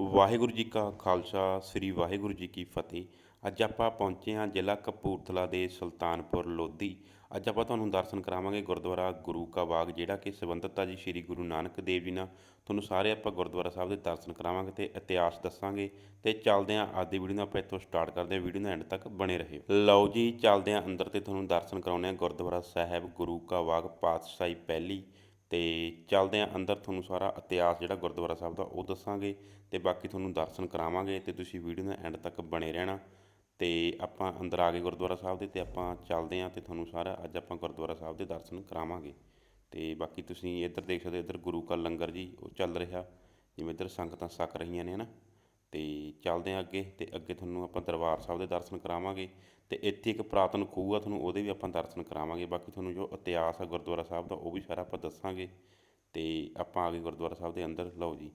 ਵਾਹਿਗੁਰੂ ਜੀ ਕਾ ਖਾਲਸਾ, ਸ੍ਰੀ ਵਾਹਿਗੁਰੂ ਜੀ ਕੀ ਫਤਿਹ। ਅੱਜ ਆਪਾਂ ਪਹੁੰਚੇ ਹਾਂ ਜ਼ਿਲ੍ਹਾ ਕਪੂਰਥਲਾ ਦੇ ਸੁਲਤਾਨਪੁਰ ਲੋਧੀ। ਅੱਜ ਆਪਾਂ ਤੁਹਾਨੂੰ ਦਰਸ਼ਨ ਕਰਾਵਾਂਗੇ ਗੁਰਦੁਆਰਾ ਗੁਰੂ ਕਾ ਬਾਗ, ਜਿਹੜਾ ਕਿ ਸੰਬੰਧਿਤ ਆ ਜੀ ਸ੍ਰੀ ਗੁਰੂ ਨਾਨਕ ਦੇਵ ਜੀ ਨਾਲ। ਤੁਹਾਨੂੰ ਸਾਰੇ ਆਪਾਂ ਗੁਰਦੁਆਰਾ ਸਾਹਿਬ ਦੇ ਦਰਸ਼ਨ ਕਰਾਵਾਂਗੇ ਤੇ ਇਤਿਹਾਸ ਦੱਸਾਂਗੇ ਤੇ ਚੱਲਦੇ ਹਾਂ ਅੱਜ ਦੀ ਵੀਡੀਓ ਨੂੰ ਆਪਾਂ ਇੱਥੋਂ ਸਟਾਰਟ ਕਰਦੇ ਹਾਂ ਵੀਡੀਓ ਨੂੰ ਐਂਡ ਤੱਕ ਬਣੇ ਰਹਿਓ ਲਓ ਜੀ, ਚੱਲਦੇ ਹਾਂ ਅੰਦਰ ਤੇ ਤੁਹਾਨੂੰ ਦਰਸ਼ਨ ਕਰਾਉਂਦੇ ਹਾਂ ਗੁਰਦੁਆਰਾ ਸਾਹਿਬ ਗੁਰੂ ਕਾ ਬਾਗ, ਪਾਤਸ਼ਾਹੀ ਪਹਿਲੀ ਤੇ ਚੱਲਦੇ ਆਂ ਅੰਦਰ ਤੁਹਾਨੂੰ ਸਾਰਾ ਇਤਿਹਾਸ ਜਿਹੜਾ ਗੁਰਦੁਆਰਾ ਸਾਹਿਬ ਦਾ ਉਹ ਦੱਸਾਂਗੇ ਤੇ ਬਾਕੀ ਤੁਹਾਨੂੰ ਦਰਸ਼ਨ ਕਰਾਵਾਂਗੇ ਤੇ ਤੁਸੀਂ ਵੀਡੀਓ ਦੇ ਐਂਡ ਤੱਕ ਬਣੇ ਰਹਿਣਾ ਤੇ ਆਪਾਂ ਅੰਦਰ ਆ ਗਏ ਗੁਰਦੁਆਰਾ ਸਾਹਿਬ ਦੇ ਤੇ ਆਪਾਂ ਚੱਲਦੇ ਆਂ ਤੇ ਤੁਹਾਨੂੰ ਸਾਰਾ ਅੱਜ ਆਪਾਂ ਗੁਰਦੁਆਰਾ ਸਾਹਿਬ ਦੇ ਦਰਸ਼ਨ ਕਰਾਵਾਂਗੇ ਤੇ ਬਾਕੀ ਤੁਸੀਂ ਇੱਧਰ ਦੇਖ ਸਕਦੇ ਹੋ, ਇੱਧਰ ਗੁਰੂ ਕਾ ਲੰਗਰ ਜੀ ਉਹ ਚੱਲ ਰਿਹਾ ਜਿਵੇਂ ਇੱਧਰ ਸੰਗਤਾਂ ਛਕ ਰਹੀਆਂ ਨੇ ਹਨਾ। ਅਤੇ ਚੱਲਦੇ ਹਾਂ ਅੱਗੇ ਅਤੇ ਅੱਗੇ ਤੁਹਾਨੂੰ ਆਪਾਂ ਦਰਬਾਰ ਸਾਹਿਬ ਦੇ ਦਰਸ਼ਨ ਕਰਾਵਾਂਗੇ ਅਤੇ ਇੱਥੇ ਇੱਕ ਪੁਰਾਤਨ ਖੂਹ ਆ ਤੁਹਾਨੂੰ ਉਹਦੇ ਵੀ ਆਪਾਂ ਦਰਸ਼ਨ ਕਰਾਵਾਂਗੇ, ਬਾਕੀ ਤੁਹਾਨੂੰ ਜੋ ਇਤਿਹਾਸ ਆ ਗੁਰਦੁਆਰਾ ਸਾਹਿਬ ਦਾ ਉਹ ਵੀ ਸਾਰਾ ਆਪਾਂ ਦੱਸਾਂਗੇ ਅਤੇ ਆਪਾਂ ਆ ਗਏ ਗੁਰਦੁਆਰਾ ਸਾਹਿਬ ਦੇ ਅੰਦਰ, ਲਓ ਜੀ।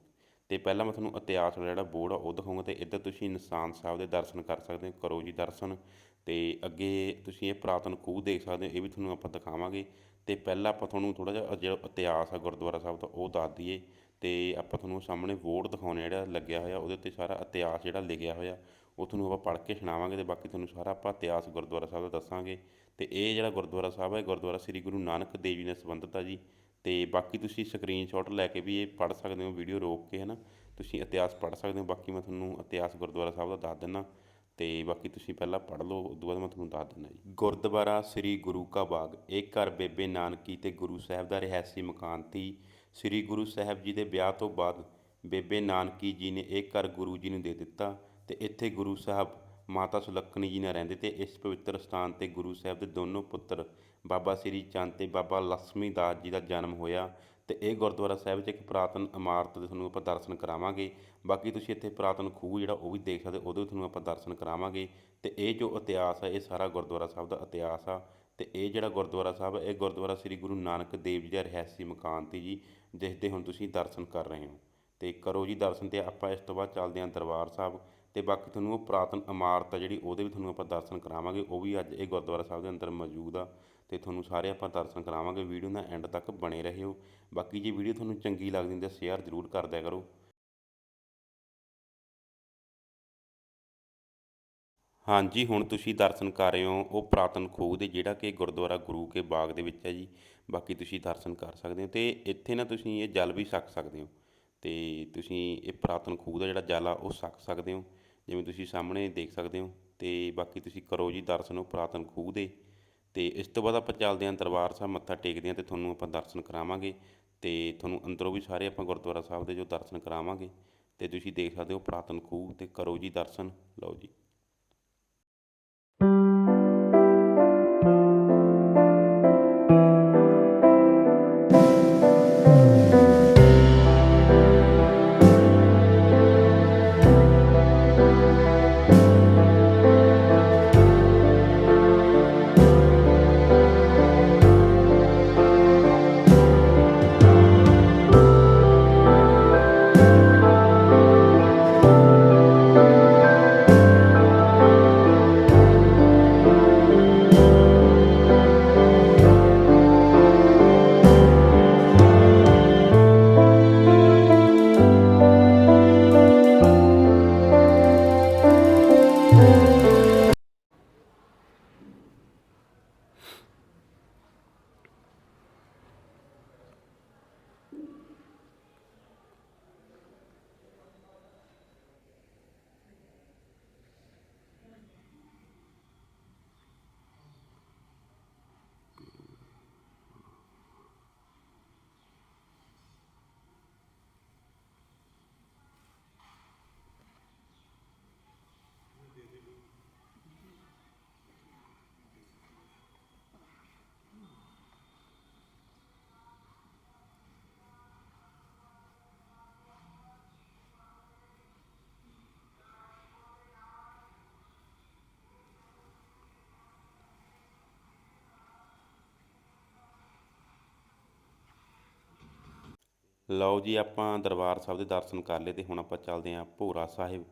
ਅਤੇ ਪਹਿਲਾਂ ਮੈਂ ਤੁਹਾਨੂੰ ਇਤਿਹਾਸ ਵਾਲਾ ਜਿਹੜਾ ਬੋਰਡ ਆ ਉਹ ਦਿਖਾਉਂਗਾ ਅਤੇ ਇੱਧਰ ਤੁਸੀਂ ਨਿਸ਼ਾਨ ਸਾਹਿਬ ਦੇ ਦਰਸ਼ਨ ਕਰ ਸਕਦੇ ਹੋ, ਕਰੋ ਜੀ ਦਰਸ਼ਨ ਅਤੇ ਅੱਗੇ ਤੁਸੀਂ ਇਹ ਪੁਰਾਤਨ ਖੂਹ ਦੇਖ ਸਕਦੇ ਹੋ, ਇਹ ਵੀ ਤੁਹਾਨੂੰ ਆਪਾਂ ਦਿਖਾਵਾਂਗੇ ਅਤੇ ਪਹਿਲਾਂ ਆਪਾਂ ਤੁਹਾਨੂੰ ਥੋੜ੍ਹਾ ਜਿਹਾ ਜਿਹੜਾ ਇਤਿਹਾਸ ਆ ਗੁਰਦੁਆਰਾ ਸਾਹਿਬ ਦਾ ਉਹ ਦੱਸ ਦਈਏ। ਤੇ ਆਪਾਂ ਤੁਹਾਨੂੰ ਸਾਹਮਣੇ ਬੋਰਡ ਦਿਖਾਉਣੇ ਜਿਹੜਾ ਲੱਗਿਆ ਹੋਇਆ, ਉਹਦੇ ਉੱਤੇ ਸਾਰਾ ਇਤਿਹਾਸ ਜਿਹੜਾ ਲਿਖਿਆ ਹੋਇਆ, ਉਹ ਤੁਹਾਨੂੰ ਆਪਾਂ ਪੜ੍ਹ ਕੇ ਸੁਣਾਵਾਂਗੇ ਤੇ ਬਾਕੀ ਤੁਹਾਨੂੰ ਸਾਰਾ ਆਪਾਂ ਇਤਿਹਾਸ ਗੁਰਦੁਆਰਾ ਸਾਹਿਬ ਦਾ ਦੱਸਾਂਗੇ। ਤੇ ਇਹ ਜਿਹੜਾ ਗੁਰਦੁਆਰਾ ਸਾਹਿਬ ਹੈ, ਗੁਰਦੁਆਰਾ ਸ੍ਰੀ ਗੁਰੂ ਨਾਨਕ ਦੇਵ ਜੀ ਨਾਲ ਸੰਬੰਧਿਤ ਆ ਜੀ। ਤੇ ਬਾਕੀ ਤੁਸੀਂ ਸਕਰੀਨਸ਼ਾਟ ਲੈ ਕੇ ਵੀ ਇਹ ਪੜ੍ਹ ਸਕਦੇ ਹੋ ਵੀਡੀਓ ਰੋਕ ਕੇ ਹੈ ਨਾ ਤੁਸੀਂ ਇਤਿਹਾਸ ਪੜ੍ਹ ਸਕਦੇ ਹੋ, ਬਾਕੀ ਮੈਂ ਤੁਹਾਨੂੰ ਇਤਿਹਾਸ ਗੁਰਦੁਆਰਾ ਸਾਹਿਬ ਦਾ ਦੱਸ ਦਿੰਦਾ। ਤੇ ਬਾਕੀ ਤੁਸੀਂ ਪਹਿਲਾਂ ਪੜ੍ਹ ਲਓ, ਉਸ ਤੋਂ ਬਾਅਦ ਮੈਂ ਤੁਹਾਨੂੰ ਦੱਸ ਦਿੰਦਾ ਜੀ। ਗੁਰਦੁਆਰਾ ਸ੍ਰੀ ਗੁਰੂ ਕਾ ਬਾਗ, ਇਹ ਘਰ ਬੇਬੇ ਨਾਨਕੀ ਤੇ ਗੁਰੂ ਸਾਹਿਬ ਦਾ ਰਿਹਾਇਸ਼ੀ ਮਕਾਨ ਸੀ। ਸ੍ਰੀ ਗੁਰੂ ਸਾਹਿਬ ਜੀ ਦੇ ਵਿਆਹ ਤੋਂ ਬਾਅਦ ਬੇਬੇ ਨਾਨਕੀ ਜੀ ਨੇ ਇਹ ਘਰ ਗੁਰੂ ਜੀ ਨੂੰ ਦੇ ਦਿੱਤਾ ਤੇ ਇੱਥੇ ਗੁਰੂ ਸਾਹਿਬ ਮਾਤਾ ਸੁਲੱਖਣੀ ਜੀ ਨਾਲ ਰਹਿੰਦੇ ਤੇ ਇਸ ਪਵਿੱਤਰ ਸਥਾਨ ਤੇ ਗੁਰੂ ਸਾਹਿਬ ਦੇ ਦੋਨੋਂ ਪੁੱਤਰ, ਬਾਬਾ ਸ੍ਰੀ ਚੰਦ ਤੇ ਬਾਬਾ ਲక్ష్ਮੀ ਦਾਸ ਜੀ ਦਾ ਜਨਮ ਹੋਇਆ ਤੇ ਇਹ ਗੁਰਦੁਆਰਾ ਸਾਹਿਬ 'ਚ ਇੱਕ ਪੁਰਾਤਨ ਇਮਾਰਤ ਦੇ ਤੁਹਾਨੂੰ ਆਪਾਂ ਦਰਸ਼ਨ ਕਰਾਵਾਂਗੇ। ਬਾਕੀ ਤੁਸੀਂ ਇੱਥੇ ਪੁਰਾਤਨ ਖੂਹ ਜਿਹੜਾ ਉਹ ਵੀ ਦੇਖ ਸਕਦੇ, ਉਹਦੇ ਵੀ ਤੁਹਾਨੂੰ ਆਪਾਂ ਦਰਸ਼ਨ ਕਰਾਵਾਂਗੇ ਤੇ ਇਹ ਜੋ ਇਤਿਹਾਸ ਹੈ ਇਹ ਸਾਰਾ ਗੁਰਦੁਆਰਾ ਸਾਹਿਬ ਦਾ ਇਤਿਹਾਸ ਆ। ਅਤੇ ਇਹ ਜਿਹੜਾ ਗੁਰਦੁਆਰਾ ਸਾਹਿਬ ਹੈ, ਇਹ ਗੁਰਦੁਆਰਾ ਸ੍ਰੀ ਗੁਰੂ ਨਾਨਕ ਦੇਵ ਜੀ ਦਾ ਰਿਹਾਇਸ਼ੀ ਮਕਾਨ 'ਤੇ ਜੀ ਜਿਸ ਦੇ ਹੁਣ ਤੁਸੀਂ ਦਰਸ਼ਨ ਕਰ ਰਹੇ ਹੋ। ਅਤੇ ਕਰੋ ਜੀ ਦਰਸ਼ਨ ਅਤੇ ਆਪਾਂ ਇਸ ਤੋਂ ਬਾਅਦ ਚੱਲਦੇ ਹਾਂ ਦਰਬਾਰ ਸਾਹਿਬ। ਅਤੇ ਬਾਕੀ ਤੁਹਾਨੂੰ ਉਹ ਪੁਰਾਤਨ ਇਮਾਰਤ ਆ ਜਿਹੜੀ, ਉਹਦੇ ਵੀ ਤੁਹਾਨੂੰ ਆਪਾਂ ਦਰਸ਼ਨ ਕਰਾਵਾਂਗੇ, ਉਹ ਵੀ ਅੱਜ ਇਹ ਗੁਰਦੁਆਰਾ ਸਾਹਿਬ ਦੇ ਅੰਦਰ ਮੌਜੂਦ ਆ। ਅਤੇ ਤੁਹਾਨੂੰ ਸਾਰੇ ਆਪਾਂ ਦਰਸ਼ਨ ਕਰਾਵਾਂਗੇ, ਵੀਡੀਓ ਦਾ ਐਂਡ ਤੱਕ ਬਣੇ ਰਹਿਓ। ਬਾਕੀ ਜੇ ਵੀਡੀਓ ਤੁਹਾਨੂੰ ਚੰਗੀ ਲੱਗਦੀ ਤਾਂ ਸ਼ੇਅਰ ਜ਼ਰੂਰ ਕਰ ਦਿਆ ਕਰੋ। ਹਾਂਜੀ, ਹੁਣ ਤੁਸੀਂ ਦਰਸ਼ਨ ਕਰ ਰਹੇ ਹੋ, ਉਹ ਪੁਰਾਤਨ ਖੂਹ ਦੇ, ਜਿਹੜਾ ਕਿ ਗੁਰਦੁਆਰਾ ਗੁਰੂ ਕੇ ਬਾਗ ਦੇ ਵਿੱਚ ਹੈ ਜੀ। ਬਾਕੀ ਤੁਸੀਂ ਦਰਸ਼ਨ ਕਰ ਸਕਦੇ ਹੋ ਤੇ ਇੱਥੇ ਨਾ ਤੁਸੀਂ ਇਹ ਜਲ ਵੀ ਛਕ ਸਕਦੇ ਹੋ ਤੇ ਤੁਸੀਂ ਇਹ ਪੁਰਾਤਨ ਖੂਹ ਦਾ ਜਿਹੜਾ ਜਲ ਆ, ਉਹ ਛਕ ਸਕਦੇ ਹੋ। ਜਿਵੇਂ ਤੁਸੀਂ ਸਾਹਮਣੇ ਦੇਖ ਸਕਦੇ ਹੋ ਤੇ ਬਾਕੀ ਤੁਸੀਂ ਕਰੋ ਜੀ ਦਰਸ਼ਨ ਉਹ ਪੁਰਾਤਨ ਖੂਹ ਦੇ ਤੇ ਇਸ ਤੋਂ ਬਾਅਦ ਆਪਾਂ ਚੱਲਦੇ ਹਾਂ ਦਰਬਾਰ ਸਾਹਿਬ, ਮੱਥਾ ਟੇਕਦੇ ਹਾਂ ਤੇ ਤੁਹਾਨੂੰ ਆਪਾਂ ਦਰਸ਼ਨ ਕਰਾਵਾਂਗੇ ਤੇ ਤੁਹਾਨੂੰ ਅੰਦਰੋਂ ਵੀ ਸਾਰੇ ਆਪਾਂ ਗੁਰਦੁਆਰਾ ਸਾਹਿਬ ਦੇ ਜੋ ਦਰਸ਼ਨ ਕਰਾਵਾਂਗੇ ਤੇ ਤੁਸੀਂ ਦੇਖ ਸਕਦੇ ਹੋ ਪੁਰਾਤਨ ਖੂਹ ਤੇ ਕਰੋ ਜੀ ਦਰਸ਼ਨ। ਲਓ ਜੀ। ਲਓ ਜੀ, ਆਪਾਂ ਦਰਬਾਰ ਸਾਹਿਬ ਦੇ ਦਰਸ਼ਨ ਕਰ ਲਏ ਤੇ ਹੁਣ ਆਪਾਂ ਚੱਲਦੇ ਹਾਂ ਭੋਰਾ ਸਾਹਿਬ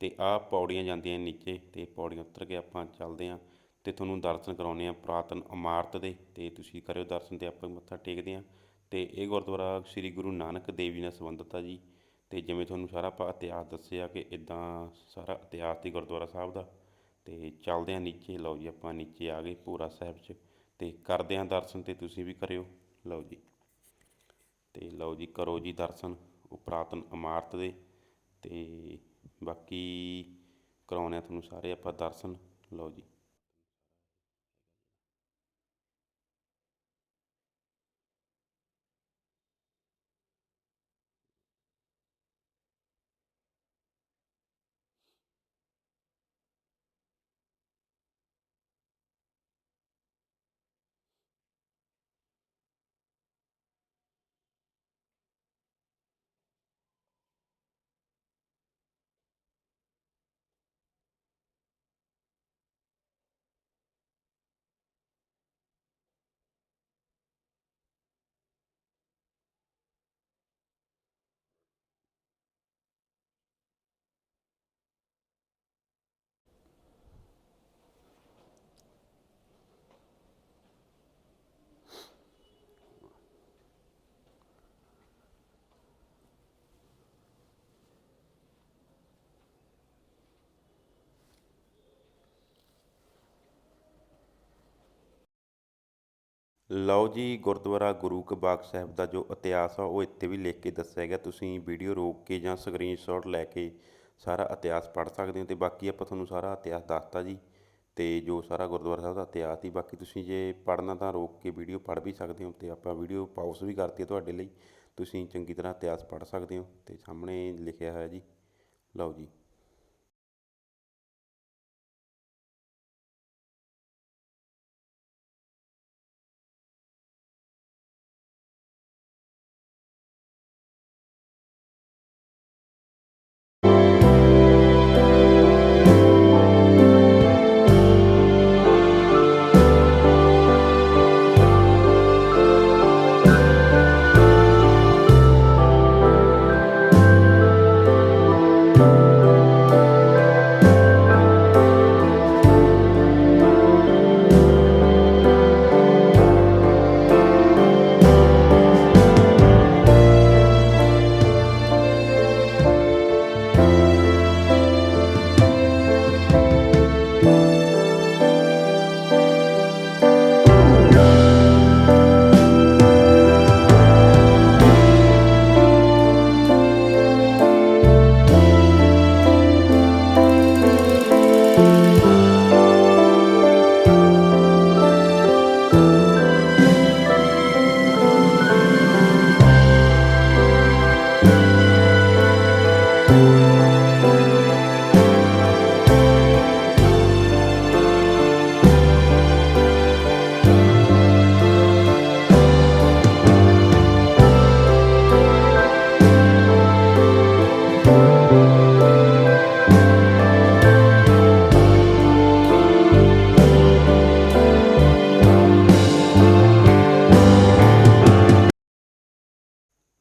ਤੇ ਆਹ ਪੌੜੀਆਂ ਜਾਂਦੀਆਂ ਨੀਚੇ ਤੇ ਪੌੜੀਆਂ ਉਤਰ ਕੇ ਆਪਾਂ ਚੱਲਦੇ ਹਾਂ ਤੇ ਤੁਹਾਨੂੰ ਦਰਸ਼ਨ ਕਰਾਉਂਦੇ ਹਾਂ ਪੁਰਾਤਨ ਇਮਾਰਤ ਦੇ ਤੇ ਤੁਸੀਂ ਕਰਿਓ ਦਰਸ਼ਨ ਤੇ ਆਪਾਂ ਮੱਥਾ ਟੇਕਦੇ ਹਾਂ ਤੇ ਇਹ ਗੁਰਦੁਆਰਾ ਸ੍ਰੀ ਗੁਰੂ ਨਾਨਕ ਦੇਵ ਜੀ ਨਾਲ ਸੰਬੰਧਿਤ ਆ ਜੀ ਤੇ ਜਿਵੇਂ ਤੁਹਾਨੂੰ ਸਾਰਾ ਆਪਾਂ ਇਤਿਹਾਸ ਦੱਸਿਆ ਕਿ ਇਦਾਂ ਸਾਰਾ ਇਤਿਹਾਸ ਸੀ ਗੁਰਦੁਆਰਾ ਸਾਹਿਬ ਦਾ ਤੇ ਚੱਲਦੇ ਆ ਨੀਚੇ, ਲਓ ਜੀ ਆਪਾਂ ਨੀਚੇ ਆ ਗਏ ਭੂਰਾ ਸਾਹਿਬ 'ਚ ਤੇ ਕਰਦੇ ਆ ਦਰਸ਼ਨ ਤੇ ਤੁਸੀਂ ਵੀ ਕਰਿਓ, ਲਓ ਜੀ। ਤੇ ਲਓ ਜੀ, ਕਰੋ ਜੀ ਦਰਸ਼ਨ ਉਹ ਪੁਰਾਤਨ ਇਮਾਰਤ ਦੇ। ਤੇ ਬਾਕੀ ਕਰਾਉਣੇ ਆ ਤੁਹਾਨੂੰ ਸਾਰੇ ਆਪਾਂ ਦਰਸ਼ਨ। ਲਓ ਜੀ। ਲਓ ਜੀ, ਗੁਰਦੁਆਰਾ ਗੁਰੂ ਕਾ ਬਾਗ ਸਾਹਿਬ ਦਾ ਜੋ ਇਤਿਹਾਸ ਆ, ਉਹ ਇੱਥੇ ਵੀ ਲਿਖ ਕੇ ਦੱਸਿਆ ਗਿਆ। ਤੁਸੀਂ ਵੀਡੀਓ ਰੋਕ ਕੇ ਜਾਂ ਸਕਰੀਨਸ਼ਾਟ ਲੈ ਕੇ ਸਾਰਾ ਇਤਿਹਾਸ ਪੜ੍ਹ ਸਕਦੇ ਹੋ ਤੇ ਬਾਕੀ ਆਪਾਂ ਤੁਹਾਨੂੰ ਸਾਰਾ ਇਤਿਹਾਸ ਦੱਸਤਾ ਜੀ ਤੇ ਜੋ ਸਾਰਾ ਗੁਰਦੁਆਰਾ ਸਾਹਿਬ ਦਾ ਇਤਿਹਾਸ ਸੀ, ਬਾਕੀ ਤੁਸੀਂ ਜੇ ਪੜ੍ਹਨਾ ਤਾਂ ਰੋਕ ਕੇ ਵੀਡੀਓ ਪੜ੍ਹ ਵੀ ਸਕਦੇ ਹੋ ਤੇ ਆਪਾਂ ਵੀਡੀਓ ਪਾਉਸ ਵੀ ਕਰਤੀ ਹੈ ਤੁਹਾਡੇ ਲਈ। ਤੁਸੀਂ ਚੰਗੀ ਤਰ੍ਹਾਂ ਇਤਿਹਾਸ ਪੜ੍ਹ ਸਕਦੇ ਹੋ ਤੇ ਸਾਹਮਣੇ ਲਿਖਿਆ ਹੋਇਆ ਜੀ। ਲਓ ਜੀ।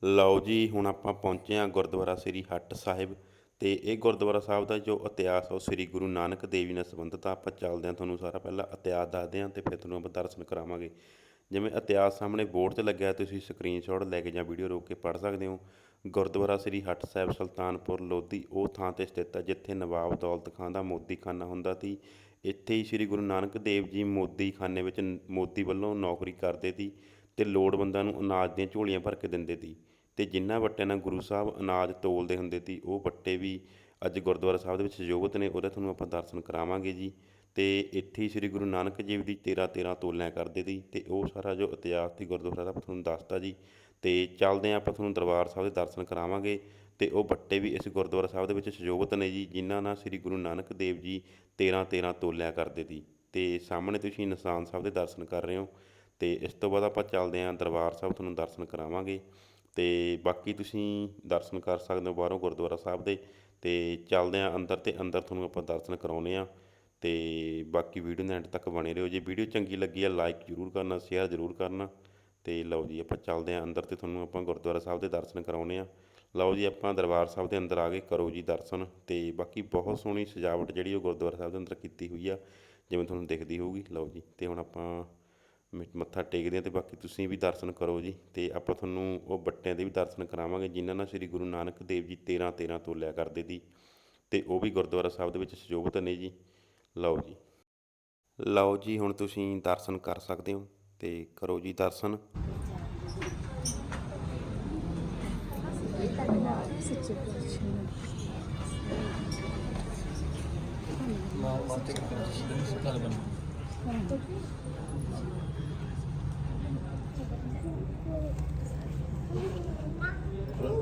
ਲਓ ਜੀ, ਹੁਣ ਆਪਾਂ ਪਹੁੰਚੇ ਹਾਂ ਗੁਰਦੁਆਰਾ ਸ੍ਰੀ ਹੱਟ ਸਾਹਿਬ ਤੇ ਇਹ ਗੁਰਦੁਆਰਾ ਸਾਹਿਬ ਦਾ ਜੋ ਇਤਿਹਾਸ ਆ ਉਹ ਸ੍ਰੀ ਗੁਰੂ ਨਾਨਕ ਦੇਵ ਜੀ ਨਾਲ ਸੰਬੰਧਿਤ ਆ। ਆਪਾਂ ਚੱਲਦੇ ਹਾਂ ਤੁਹਾਨੂੰ ਸਾਰਾ ਪਹਿਲਾਂ ਇਤਿਹਾਸ ਦੱਸਦੇ ਹਾਂ ਤੇ ਫਿਰ ਤੁਹਾਨੂੰ ਆਪਾਂ ਦਰਸ਼ਨ ਕਰਾਵਾਂਗੇ। ਜਿਵੇਂ ਇਤਿਹਾਸ ਸਾਹਮਣੇ ਬੋਰਡ ਤੇ ਲੱਗਿਆ ਤੁਸੀਂ ਸਕਰੀਨਸ਼ਾਟ ਲੈ ਕੇ ਜਾਂ ਵੀਡੀਓ ਰੋਕ ਕੇ ਪੜ੍ਹ ਸਕਦੇ ਹੋ। ਗੁਰਦੁਆਰਾ ਸ੍ਰੀ ਹੱਟ ਸਾਹਿਬ, ਸੁਲਤਾਨਪੁਰ, ਲੋਧੀ, ਉਹ ਥਾਂ ਤੇ ਸਥਿਤ ਹੈ ਜਿੱਥੇ ਨਵਾਬ ਦੌਲਤ ਖਾਨ ਦਾ ਮੋਦੀਖਾਨਾ ਹੁੰਦਾ ਸੀ। ਇੱਥੇ ਹੀ ਸ੍ਰੀ ਗੁਰੂ ਨਾਨਕ ਦੇਵ ਜੀ ਮੋਦੀਖਾਨੇ ਵਿੱਚ ਮੋਦੀ ਵੱਲੋਂ ਨੌਕਰੀ ਕਰਦੇ ਸੀ ਤੇ ਲੋੜਵੰਦਾਂ ਨੂੰ ਅਨਾਜ ਦੀਆਂ ਝੋਲੀਆਂ ਭਰ ਕੇ ਦਿੰਦੇ ਸੀ। ਅਤੇ ਜਿਨ੍ਹਾਂ ਵੱਟਿਆਂ ਨਾਲ ਗੁਰੂ ਸਾਹਿਬ ਅਨਾਜ ਤੋਲਦੇ ਹੁੰਦੇ ਸੀ, ਉਹ ਵੱਟੇ ਵੀ ਅੱਜ ਗੁਰਦੁਆਰਾ ਸਾਹਿਬ ਦੇ ਵਿੱਚ ਸੁਜੋਭਿਤ ਨੇ, ਉਹਦਾ ਤੁਹਾਨੂੰ ਆਪਾਂ ਦਰਸ਼ਨ ਕਰਾਵਾਂਗੇ ਜੀ। ਤੇ ਇੱਥੇ ਸ੍ਰੀ ਗੁਰੂ ਨਾਨਕ ਦੇਵ ਦੀ 13 13 ਤੋਲਿਆਂ ਕਰਦੇ ਸੀ ਤੇ ਉਹ ਸਾਰਾ ਜੋ ਇਤਿਹਾਸ ਸੀ ਗੁਰਦੁਆਰਾ ਸਾਹਿਬ ਦਾ ਤੁਹਾਨੂੰ ਦੱਸਤਾ ਜੀ। ਤੇ ਚੱਲਦੇ ਹਾਂ, ਆਪਾਂ ਤੁਹਾਨੂੰ ਦਰਬਾਰ ਸਾਹਿਬ ਦੇ ਦਰਸ਼ਨ ਕਰਾਵਾਂਗੇ ਤੇ ਉਹ ਬੱਟੇ ਵੀ ਇਸ ਗੁਰਦੁਆਰਾ ਸਾਹਿਬ ਦੇ ਵਿੱਚ ਸੁਜੋਭਿਤ ਨੇ ਜੀ, ਜਿਨ੍ਹਾਂ ਨਾਲ ਸ੍ਰੀ ਗੁਰੂ ਨਾਨਕ ਦੇਵ ਜੀ 13 13 ਤੋਲਿਆਂ ਕਰਦੇ ਸੀ। ਤੇ ਸਾਹਮਣੇ ਤੁਸੀਂ ਨਿਸ਼ਾਨ ਸਾਹਿਬ ਦੇ ਦਰਸ਼ਨ ਕਰ ਰਹੇ ਹੋ। ਤੇ ਇਸ ਤੋਂ ਬਾਅਦ ਆਪਾਂ ਚੱਲਦੇ ਹਾਂ, ਦਰਬਾਰ ਸਾਹਿਬ ਤੁਹਾਨੂੰ ਦਰਸ਼ਨ ਕਰਾਵਾਂਗੇ। ਅਤੇ ਬਾਕੀ ਤੁਸੀਂ ਦਰਸ਼ਨ ਕਰ ਸਕਦੇ ਹੋ ਬਾਹਰੋਂ ਗੁਰਦੁਆਰਾ ਸਾਹਿਬ ਦੇ ਅਤੇ ਚੱਲਦੇ ਹਾਂ ਅੰਦਰ ਅਤੇ ਅੰਦਰ ਤੁਹਾਨੂੰ ਆਪਾਂ ਦਰਸ਼ਨ ਕਰਾਉਂਦੇ ਹਾਂ ਅਤੇ ਬਾਕੀ ਵੀਡੀਓ ਦੇ ਐਂਡ ਤੱਕ ਬਣੇ ਰਹੋ। ਜੇ ਵੀਡੀਓ ਚੰਗੀ ਲੱਗੀ ਆ ਲਾਈਕ ਜ਼ਰੂਰ ਕਰਨਾ ਸ਼ੇਅਰ ਜ਼ਰੂਰ ਕਰਨਾ ਅਤੇ ਲਓ ਜੀ ਆਪਾਂ ਚੱਲਦੇ ਹਾਂ ਅੰਦਰ ਅਤੇ ਤੁਹਾਨੂੰ ਆਪਾਂ ਗੁਰਦੁਆਰਾ ਸਾਹਿਬ ਦੇ ਦਰਸ਼ਨ ਕਰਾਉਂਦੇ ਹਾਂ। ਲਓ ਜੀ ਆਪਾਂ ਦਰਬਾਰ ਸਾਹਿਬ ਦੇ ਅੰਦਰ ਆ ਗਏ, ਕਰੋ ਜੀ ਦਰਸ਼ਨ ਤੇ ਬਾਕੀ ਬਹੁਤ ਸੋਹਣੀ ਸਜਾਵਟ ਜਿਹੜੀ ਉਹ ਗੁਰਦੁਆਰਾ ਸਾਹਿਬ ਦੇ ਅੰਦਰ ਕੀਤੀ ਹੋਈ ਆ, ਜਿਵੇਂ ਤੁਹਾਨੂੰ ਦਿਖਦੀ ਹੋਊਗੀ। ਲਓ ਜੀ ਤੇ ਹੁਣ ਆਪਾਂ ਮ- ਮੱਥਾ ਟੇਕਦੇ ਹਾਂ ਅਤੇ ਬਾਕੀ ਤੁਸੀਂ ਵੀ ਦਰਸ਼ਨ ਕਰੋ ਜੀ ਅਤੇ ਆਪਾਂ ਤੁਹਾਨੂੰ ਉਹ ਬੱਟਿਆਂ ਦੇ ਵੀ ਦਰਸ਼ਨ ਕਰਾਵਾਂਗੇ ਜਿਨ੍ਹਾਂ ਨਾਲ ਸ੍ਰੀ ਗੁਰੂ ਨਾਨਕ ਦੇਵ ਜੀ 13 13 ਤੋਲਿਆ ਕਰਦੇ ਸੀ ਅਤੇ ਉਹ ਵੀ ਗੁਰਦੁਆਰਾ ਸਾਹਿਬ ਦੇ ਵਿੱਚ ਸੁਸ਼ੋਭਿਤ ਨੇ ਜੀ। ਲਓ ਜੀ। ਲਓ ਜੀ, ਹੁਣ ਤੁਸੀਂ ਦਰਸ਼ਨ ਕਰ ਸਕਦੇ ਹੋ ਤੇ ਕਰੋ ਜੀ ਦਰਸ਼ਨ। ਸੱਚੇ ਪਾਤਸ਼ਾਹ Thank you.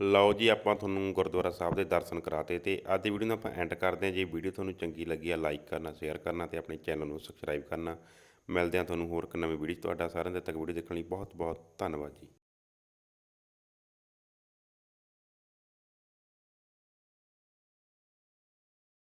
ਲਓ ਜੀ, ਆਪਾਂ ਤੁਹਾਨੂੰ ਗੁਰਦੁਆਰਾ ਸਾਹਿਬ ਦੇ ਦਰਸ਼ਨ ਕਰਾਤੇ ਤੇ ਅੱਜ ਦੀ ਵੀਡੀਓ ਨੂੰ ਆਪਾਂ ਐਂਡ ਕਰਦੇ ਹਾਂ ਜੇ। ਵੀਡੀਓ ਤੁਹਾਨੂੰ ਚੰਗੀ ਲੱਗੀ ਆ ਲਾਈਕ ਕਰਨਾ ਸ਼ੇਅਰ ਕਰਨਾ ਤੇ ਆਪਣੇ ਚੈਨਲ ਨੂੰ ਸਬਸਕ੍ਰਾਈਬ ਕਰਨਾ। ਮਿਲਦੇ ਹਾਂ ਤੁਹਾਨੂੰ ਹੋਰ ਇੱਕ ਨਵੀਂ ਵੀਡੀਓ ਤੁਹਾਡਾ ਸਾਰਿਆਂ ਦੇ ਤੱਕ ਵੀਡੀਓ ਦੇਖਣ ਲਈ ਬਹੁਤ ਬਹੁਤ ਧੰਨਵਾਦ ਜੀ।